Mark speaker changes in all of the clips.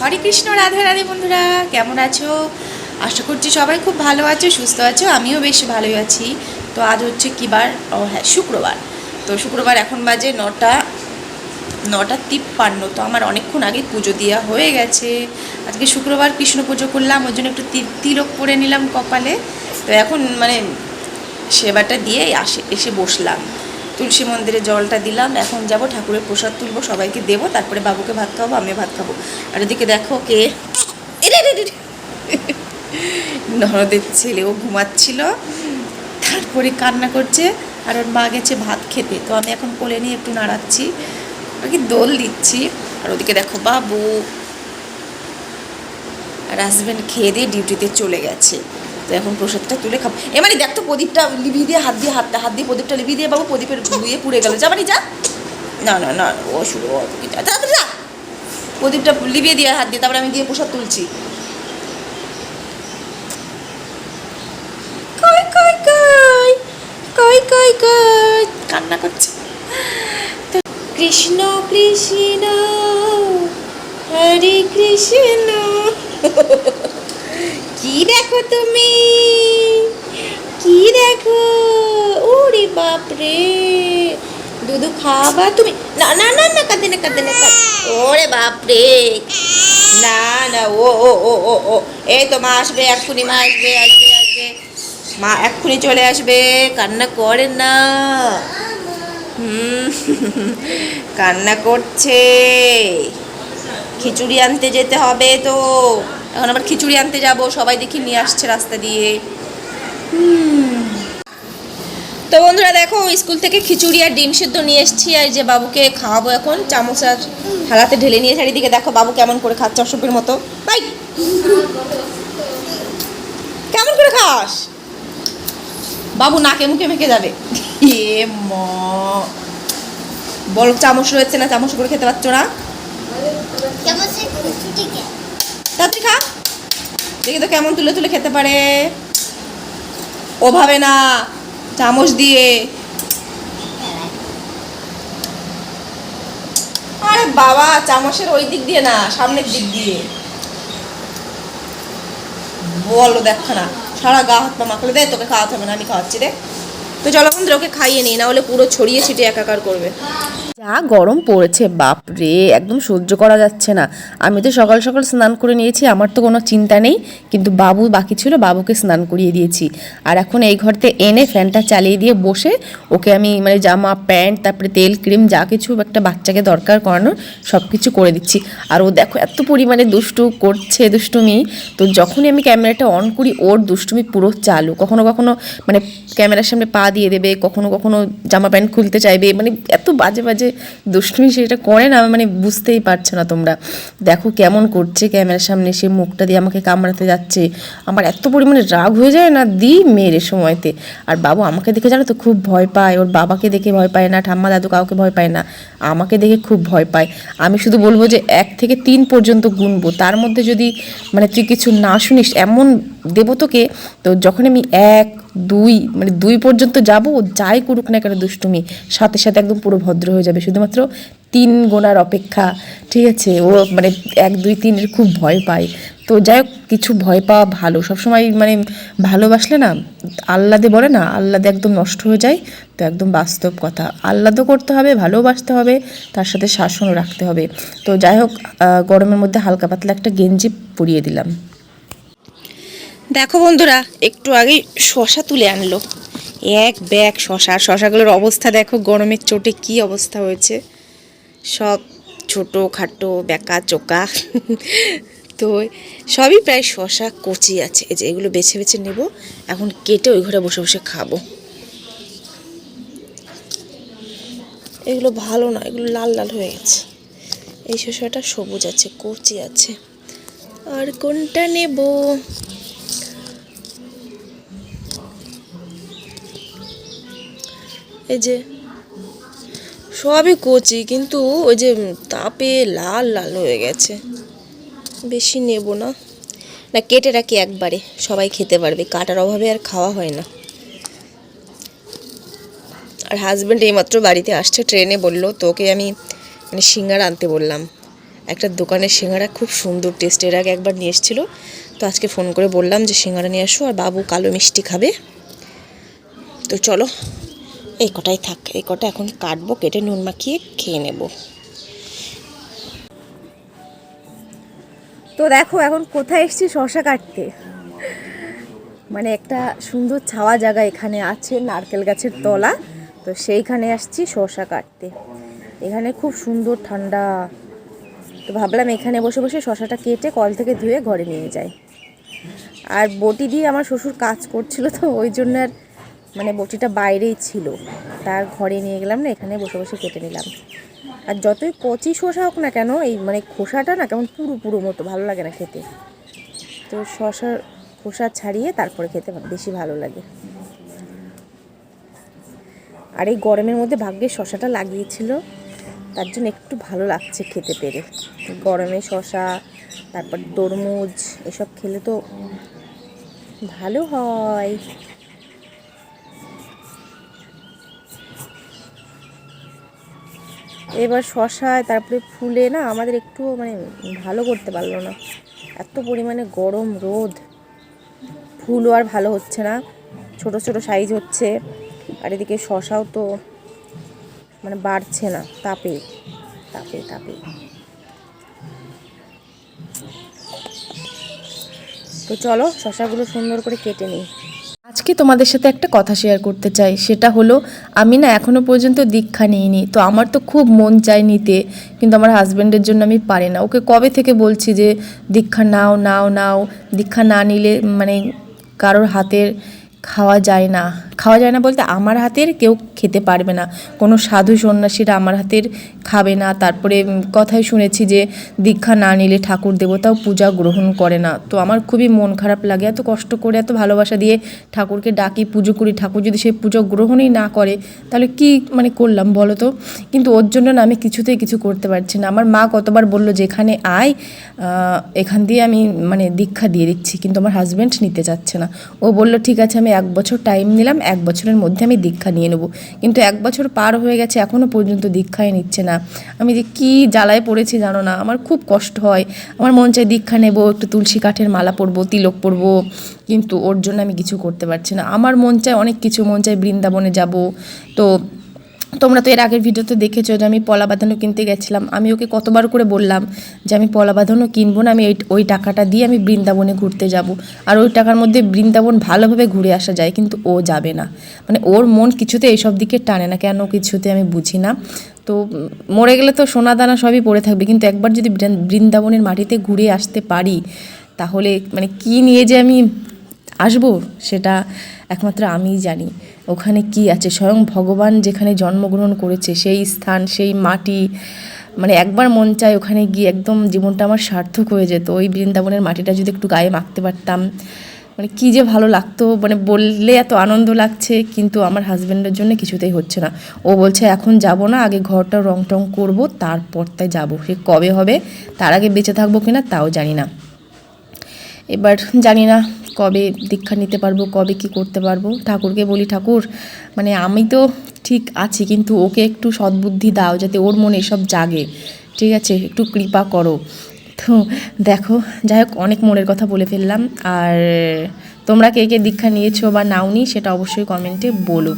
Speaker 1: হরে কৃষ্ণ, রাধে রাধে বন্ধুরা, কেমন আছো? আশা করছি সবাই খুব ভালো আছো, সুস্থ আছো, আমিও বেশ ভালোই আছি। তো আজ হচ্ছে কী বার? ও হ্যাঁ শুক্রবার। তো শুক্রবার এখন বাজে নটা নটা তিপ্পান্ন। তো আমার অনেকক্ষণ আগে পুজো দেওয়া হয়ে গেছে। আজকে শুক্রবার কৃষ্ণ পুজো করলাম ওই জন্য একটু তিলক পরে নিলাম কপালে। তো এখন মানে সেবাটা দিয়ে আসে, এসে বসলাম। তুলসী মন্দিরে জলটা দিলাম। এখন যাব ঠাকুরের প্রসাদ তুলবো, সবাইকে দেবো, তারপরে বাবুকে ভাত খাব আমি ভাত খাব। আর ওদিকে দেখো কে এরে রে রে রে। ছেলেও ঘুমাচ্ছিল। তারপরে কান্না করছে, আর ওর মা গেছে ভাত খেতে। তো আমি এখন কোলে নিয়ে একটু নাড়াচ্ছি, আর কি দোল দিচ্ছি। আর ওদিকে দেখো বাবু। আর হাজব্যান্ড খেয়ে দিয়ে ডিউটিতে চলে গেছে। তো এখন প্রসাদটা তুলে খাব। মানে দেখ তো প্রদীপটা লিভিয়ে দিয়ে হাত দিয়ে হাতটা হাত দিয়ে প্রদীপটা লিভিয়ে দিয়ে বাবু প্রদীপের বুয়ে পুড়ে গেল। যা মানে যা। না না না, ও শুরু প্রদীপটা লিভিয়ে দিয়ে হাত দিয়ে তারপরে আমি গিয়ে প্রসাদ তুলছি। কই কই কই কই, কান্না করছে। কৃষ্ণ কৃষ্ণ, হরে কৃষ্ণ। কি দেখো তুমি? কি দেখো? ওরে বাপরে। দুধু খাবা তুমি? না না না না, কাঁদে না কাঁদে না ওরে বাপরে। না না ও ও ও ও ও। এই তো মা আসবে, এক্ষুনি মা আসবে আসবে আসবে। মা এক্ষুনি চলে আসবে। কান্না করে না। হুম, কান্না করছে। খিচুড়ি আনতে যেতে হবে তো। এখন আবার খিচুড়ি আনতে যাব, সবাই দেখি নিয়ে আসছে রাস্তা দিয়ে। তো বন্ধুরা দেখো, স্কুল থেকে খিচুড়ি আর ডিম সেদ্ধ নিয়ে এসেছি, আর যে বাবুকে খাওয়াবো এখন, চামচ আর থালাতে ঢেলে নিয়ে চারিদিকে দেখো, বাবু কেমন করে খাচ্ছে অসভ্যের মতো। ভাই! কেমন করে খাস? বাবু নাকে মুখে মেখে যাবে। এ ম। বল, চামচ রয়েছে না, চামচ করে খেতে পারছ না? তাড়াতাড়ি খা দেখি তো কেমন তুলে তুলে খেতে পারে। ওভাবে না, চামচ দিয়ে। আরে বাবা, চামচের ওই দিক দিয়ে না, সামনের দিক দিয়ে। বলো দেখ না, সারা গা হাত পা মাখলে দে, তোকে খাওয়াতে হবে না, আমি খাওয়াচ্ছি রে তো চলো বন্ধুরা, ওকে খাইয়ে নিই, না হলে পুরো ছড়িয়ে ছিটিয়ে একাকার করবে। যা গরম পড়েছে, বাপ রে, একদম সহ্য করা যাচ্ছে না। আমি তো সকাল সকাল স্নান করে নিয়েছি, আমার তো কোনো চিন্তা নেই, কিন্তু বাবু বাকি ছিল, বাবুকে স্নান করিয়ে দিয়েছি। আর এখন এই ঘরতে এনে ফ্যানটা চালিয়ে দিয়ে বসে ওকে আমি মানে জামা, প্যান্ট, তারপরে তেল, ক্রিম, যা কিছু একটা বাচ্চাকে দরকার করানোর সব কিছু করে দিচ্ছি। আর ও দেখো, এত পরিমাণে দুষ্টু করছে, দুষ্টুমি। তো যখনই আমি ক্যামেরাটা অন করি, ওর দুষ্টুমি পুরো চালু। কখনো কখনো মানে ক্যামেরার সামনে পা দিয়ে দেবে, কখনো কখনো জামা প্যান্ট খুলতে চাইবে মানে এত বাজে বাজে দুষ্টুমি সেটা করে না মানে বুঝতেই পারছ না তোমরা। দেখো কেমন করছে ক্যামেরার সামনে, সে মুখটা দিয়ে আমাকে কামড়াতে যাচ্ছে। আমার এত পরিমাণে রাগ হয়ে যায় না দি মেয়ের সময়তে। আর বাবু আমাকে দেখে জানো তো খুব ভয় পায়, ওর বাবাকে দেখে ভয় পায় না, ঠাম্মা দাদু কাউকে ভয় পায় না, আমাকে দেখে খুব ভয় পায়। আমি শুধু বলব যে এক থেকে তিন পর্যন্ত গুনবো, তার মধ্যে যদি মানে তুই কিছু না শুনিস, এমন দেবো তোকে। তো যখন আমি এক, দুই মানে দুই পর্যন্ত যাব ও যাই করুক না কেন দুষ্টুমি, সাথে সাথে একদম পুরো ভদ্র হয়ে যাবে। শুধুমাত্র তিন গোনার অপেক্ষা, ঠিক আছে? ও মানে এক, দুই, তিনের খুব ভয় পায়। তো যাই হোক, কিছু ভয় পাওয়া ভালো। সবসময় মানে ভালোবাসলে না, আহ্লাদে বলে না, আহ্লাদে একদম নষ্ট হয়ে যায়। তো একদম বাস্তব কথা। আহ্লাদও করতে হবে, ভালোবাসতে হবে, তার সাথে শাসনও রাখতে হবে। তো যাই হোক গরমের মধ্যে হালকা পাতলা একটা গেঞ্জি পরিয়ে দিলাম। দেখো বন্ধুরা, একটু আগেই শশা তুলে আনলো। এক ব্যাগ শশা শশাগুলোর অবস্থা দেখো, গরমের চোটে কি অবস্থা হয়েছে। সব ছোটো খাটো, বেকা চোকা। তো সবই প্রায় শশা, কচি আছে। এই যে এগুলো বেছে বেছে নেব, এখন কেটে ওই ঘরে বসে বসে খাব। এগুলো ভালো না এগুলো লাল লাল হয়ে গেছে। এই শসাটা সবুজ আছে, কচি আছে। আর কোনটা নেব? এই যে, সবই কচি, কিন্তু ওই যে তাপে লাল লাল হয়ে গেছে। বেশি নেব না। না, কেটে রাখি একবারে, সবাই খেতে পারবে, কাটার অভাবে আর খাওয়া হয় না। আর হাজব্যান্ড এইমাত্র বাড়িতে আসছে ট্রেনে বলল, তোকে আমি মানে সিঙ্গার আনতে বললাম। একটা দোকানের সিঙ্গারা খুব সুন্দর টেস্ট এর আগে একবার নিয়ে এসেছিল। তো আজকে ফোন করে বললাম যে, সিঙ্গারা নিয়ে আসো, আর বাবু কালো মিষ্টি খাবে। তো চলো এই কটাই থাক, এই কটা এখন কাটবো, কেটে নুন মাখিয়ে খেয়ে নেব। তো দেখো, এখন কোথায় এসেছি শশা কাটতে? মানে একটা সুন্দর ছাওয়া জায়গা এখানে আছে, নারকেল গাছের তলা। তো সেইখানে আসছি শশা কাটতে। এখানে খুব সুন্দর ঠান্ডা। তো ভাবলাম এখানে বসে বসে শশাটা কেটে কল থেকে ধুয়ে ঘরে নিয়ে যাই। আর বটি দিয়ে আমার শ্বশুর কাজ করছিল তো, ওই জন্য আর মানে বটিটা বাইরেই ছিল। তার ঘরে নিয়ে গেলাম না, এখানে বসে বসে কেটে নিলাম। আর যতই কচি শসা হোক না কেন, এই মানে খোসাটা না কেমন পুরো পুরো মতো, ভালো লাগে না খেতে। তো শশার খোসা ছাড়িয়ে তারপরে খেতে বেশি ভালো লাগে। আর এই গরমের মধ্যে ভাগ্যে শশাটা লাগিয়েছিল, তার জন্য একটু ভালো লাগছে খেতে পেরে। গরমে শশা তারপর তরমুজ, এসব খেলে তো ভালো হয়। এবার শশায়, তারপরে ফুলে না আমাদের একটু মানে ভালো করতে পারল না। এত পরিমাণে গরম রোদ। ফুলও আর ভালো হচ্ছে না। ছোট ছোট সাইজ হচ্ছে। আর এদিকে শশাও তো মানে বাড়ছে না। তাপে তাপে তাপে। তো চলো শশাগুলো সুন্দর করে কেটে নিই। আজকে তোমাদের সাথে একটা কথা শেয়ার করতে চাই। সেটা হলো, আমি না এখনও পর্যন্ত দীক্ষা নিইনি। তো আমার তো খুব মন চাই নিতে, কিন্তু আমার হাজব্যান্ডের জন্য আমি পারি না। ওকে কবে থেকে বলছি যে, দীক্ষা নাও নাও নাও, দীক্ষা না নিলে মানে কারোর হাতের খাওয়া যায় না। খাওয়া যায় না বলতে আমার হাতের কেউ খেতে পারবে না। কোনো সাধু সন্ন্যাসীরা আমার হাতের খাবে না। তারপরে কথাই শুনেছি যে দীক্ষা না নিলে ঠাকুর দেবতাও পূজা গ্রহণ করে না। তো আমার খুবই মন খারাপ লাগে। এত কষ্ট করে, এত ভালোবাসা দিয়ে ঠাকুরকে ডাকি, পুজো করি। ঠাকুর যদি সেই পুজো গ্রহণই না করে, তাহলে কি মানে করলাম বলো তো? কিন্তু ওর জন্য না আমি কিছুতেই কিছু করতে পারছি না। আমার মা কতবার বলল যে এখানে আয় এখান দিয়ে আমি মানে দীক্ষা দিয়ে দিচ্ছি। কিন্তু আমার হাজব্যান্ড নিতে চাচ্ছে না। ও বলল, ঠিক আছে, আমি এক বছর টাইম নিলাম, এক বছরের মধ্যে আমি দীক্ষা নিয়ে নেব। কিন্তু এক বছর পার হয়ে গেছে এখনও পর্যন্ত দীক্ষাই নিচ্ছে না। আমি যে কী জ্বালায় পড়েছি জানো না, আমার খুব কষ্ট হয়। আমার মন চাই দীক্ষা নেব, একটু তুলসী কাঠের মালা পরবো, তিলক পরবো, কিন্তু ওর জন্য আমি কিছু করতে পারছি না। আমার মন চায় অনেক কিছু, মন চায় বৃন্দাবনে যাব। তো তোমরা তো এর আগের ভিডিওতে দেখেছ যে আমি পলা বাঁধানো কিনতে গেছিলাম। আমি ওকে কতবার করে বললাম যে আমি পলা বাঁধানো কিনবো না, আমি ওই টাকাটা দিয়ে আমি বৃন্দাবনে ঘুরতে যাব। আর ওই টাকার মধ্যে বৃন্দাবন ভালোভাবে ঘুরে আসা যায়, কিন্তু ও যাবে না। মানে ওর মন কিছুতে এইসব দিকে টানে না, কেন কিছুতে আমি বুঝি না। তো মরে গেলে তো সোনা দানা সবই পড়ে থাকবে, কিন্তু একবার যদি বৃন্দাবনের মাটিতে ঘুরে আসতে পারি, তাহলে মানে কি নিয়ে যে আমি আসব সেটা একমাত্র আমিই জানি। ওখানে কি আছে? স্বয়ং ভগবান যেখানে জন্মগ্রহণ করেছে, সেই স্থান, সেই মাটি মানে একবার মন চায় ওখানে গিয়ে একদম জীবনটা আমার সার্থক হয়ে যেত। ওই বৃন্দাবনের মাটিটা যদি একটু গায়ে মাখতে পারতাম মানে কী যে ভালো লাগতো মানে বললে এত আনন্দ লাগছে, কিন্তু আমার হাজব্যান্ডের জন্য কিছুতেই হচ্ছে না। ও বলছে, এখন যাব না, আগে ঘরটা রং টং করব, তারপর তাই যাব। সে কবে হবে, তার আগে বেঁচে থাকব কিনা, তাও জানি না। এবার জানি না কবে দীক্ষা নিতে পারব, কবে কি করতে পারব? ঠাকুরকে বলি, ঠাকুর মানে আমি তো ঠিক আছি, কিন্তু ওকে একটু সদ্বুদ্ধি দাও যাতে ওর মনে এসব জাগে। ঠিক আছে, একটু কৃপা করো। তো দেখো, যাই হোক, অনেক মনের কথা বলে ফেললাম। আর তোমরা কে কে দীক্ষা নিয়েছো বা নাওনি, সেটা অবশ্যই কমেন্টে বলো।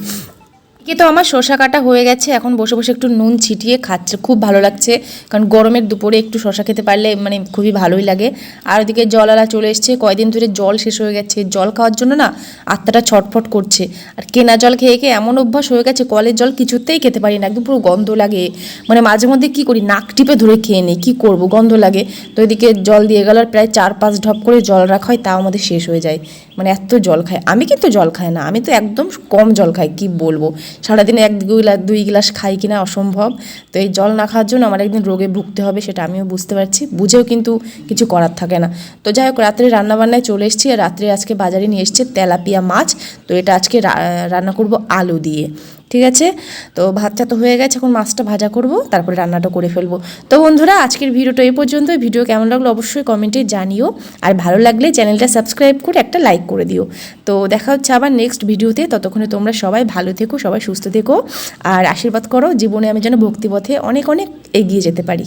Speaker 1: কি তো আমার শসা কাটা হয়ে গেছে, এখন বসে বসে একটু নুন ছিটিয়ে খাচ্ছে, খুব ভালো লাগছে। কারণ গরমের দুপুরে একটু শসা খেতে পারলে মানে খুবই ভালোই লাগে। আর ওদিকে জলালা চলে এসছে, কয়দিন ধরে জল শেষ হয়ে গেছে। জল খাওয়ার জন্য না আত্মাটা ছটফট করছে। আর কেনা জল খেয়ে খেয়ে এমন অভ্যাস হয়ে গেছে, কলের জল কিছুতেই খেতে পারি না, একদম পুরো গন্ধ লাগে। মানে মাঝে মধ্যে কী করি, নাক টিপে ধরে খেয়ে নিই, কী করব, গন্ধ লাগে। তো এদিকে জল দিয়ে গেল, আর প্রায় চার পাঁচ ঢপ করে জল রাখা হয়, তাও আমাদের শেষ হয়ে যায়। মানে এত জল খায়। আমি কিন্তু জল খাই না, আমি তো একদম কম জল খাই, কি বলব? সারাদিনে এক গ্লাস দুই গ্লাস খাই কিনা অসম্ভব। তো এই জল না খাওয়ার জন্য আমার একদিন রোগে ভুগতে হবে, সেটা আমিও বুঝতে পারছি। বুঝেও কিন্তু কিছু করার থাকে না। তো যাই হোক, রাত্রে রান্নাবান্নায় চলে এসেছি, আর রাত্রে আজকে বাজারে নিয়ে এসেছে তেলাপিয়া মাছ। তো এটা আজকে রান্না করব আলু দিয়ে। ঠিক আছে? তো ভাতটা তো হয়ে গেছে, এখন মাছটা ভাজা করব, তারপরে রান্নাটা করে ফেলব। তো বন্ধুরা, আজকের ভিডিওটা এই পর্যন্ত ভিডিও কেমন লাগল অবশ্যই কমেন্টে জানিও। আর ভালো লাগলে চ্যানেলটা সাবস্ক্রাইব করে একটা লাইক করে দিও। তো দেখা হচ্ছে আবার নেক্সট ভিডিওতে। ততক্ষণে তোমরা সবাই ভালো থেকো, সবাই সুস্থ থেকো। আর আশীর্বাদ করো, জীবনে আমি যেন ভক্তিপথে অনেক অনেক এগিয়ে যেতে পারি।